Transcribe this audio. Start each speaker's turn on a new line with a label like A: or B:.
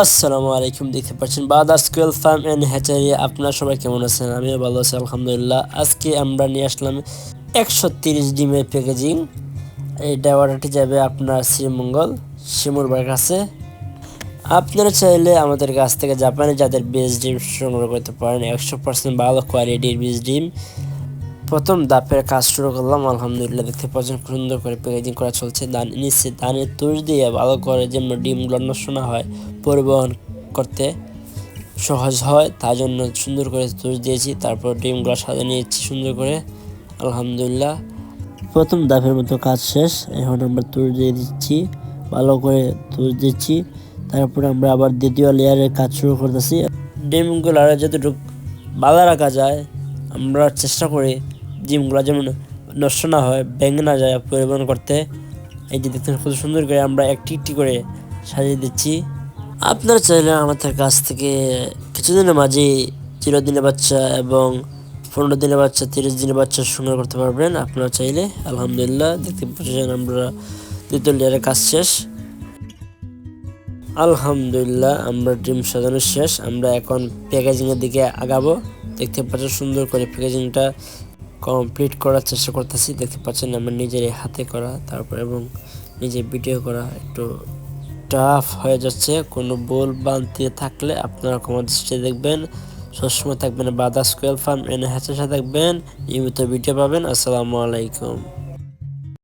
A: আসসালামু আলাইকুম, দেখতে পাচ্ছেন বাদার স্কুয়েল ফার্ম অ্যান্ড হ্যাচারি। আপনারা সবাই কেমন আছেন? আমিও ভালো আছি, আলহামদুলিল্লাহ। আজকে আমরা নিয়ে আসলাম একশো তিরিশ ডিমের প্যাকেজিং এই অর্ডারটি যাবে আপনার শ্রীমঙ্গল শিমুরবার কাছে। আপনারা চাইলে আমাদের কাছ থেকে জাপানে যাদের বীজ ডিম সংগ্রহ করতে পারেন। একশো পার্সেন্ট ভালো কোয়ালিটির বীজ ডিম। প্রথম দাপের কাজ শুরু করলাম, আলহামদুলিল্লাহ, দেখতে পাচ্ছেন সুন্দর করে প্যাকেজিং করা চলছে। ধান নিচে ধানের তুষ দিয়ে ভালো করে যেন ডিমগুলো নষ্ট না হয়, পরিবহন করতে সহজ হয়, তার জন্য সুন্দর করে তুষ দিয়েছি, তারপর ডিমগুলো সাজিয়ে নিয়েছি সুন্দর করে। আলহামদুলিল্লাহ, প্রথম দাপের মতো কাজ শেষ, এখন আমরা তুষ দিয়ে দিচ্ছি, ভালো করে তুষ দিচ্ছি, তারপরে আমরা আবার দ্বিতীয় লেয়ারের কাজ শুরু করতেছি। ডিমগুলো আর যতটুকু ভালো রাখা যায়, আমরা চেষ্টা করি ডিমগুলো যেমন নষ্ট না হয় ভেঙে না যায় পরিবহন করতে। এই যে দেখতে খুব সুন্দর করে আমরা একটি একটি করে সাজিয়ে দিচ্ছি। আপনারা চাইলে আমাদের কাছ থেকে কিছুদিনের মাঝে চিরদিনের বাচ্চা এবং পনেরো দিনের বাচ্চা, তিরিশ দিনের বাচ্চা সংগ্রহ করতে পারবেন। আপনারা চাইলে, আলহামদুলিল্লাহ, দেখতে পাচ্ছেন আমরা দ্বিতীয় লেয়ারের কাজ শেষ। আলহামদুলিল্লাহ, আমরা ডিম সাজানো শেষ। আমরা এখন প্যাকেজিংয়ের দিকে আগাবো। দেখতে পাচ্ছেন সুন্দর করে প্যাকেজিংটা কমপ্লিট করার চেষ্টা করতেছি। দেখতে পাচ্ছেন আমার নিজের হাতে করা, তারপর এবং নিজে ভিডিও করা একটু টাফ হয়ে যাচ্ছে। কোনো বল বানতে থাকলে আপনারা কমার দৃষ্টি দেখবেন। সবসময় থাকবেন বাদাস কোয়েল ফার্ম এনে হ্যাচের সাথে থাকবেন। নিয়মিত ভিডিও পাবেন। আসসালামু আলাইকুম।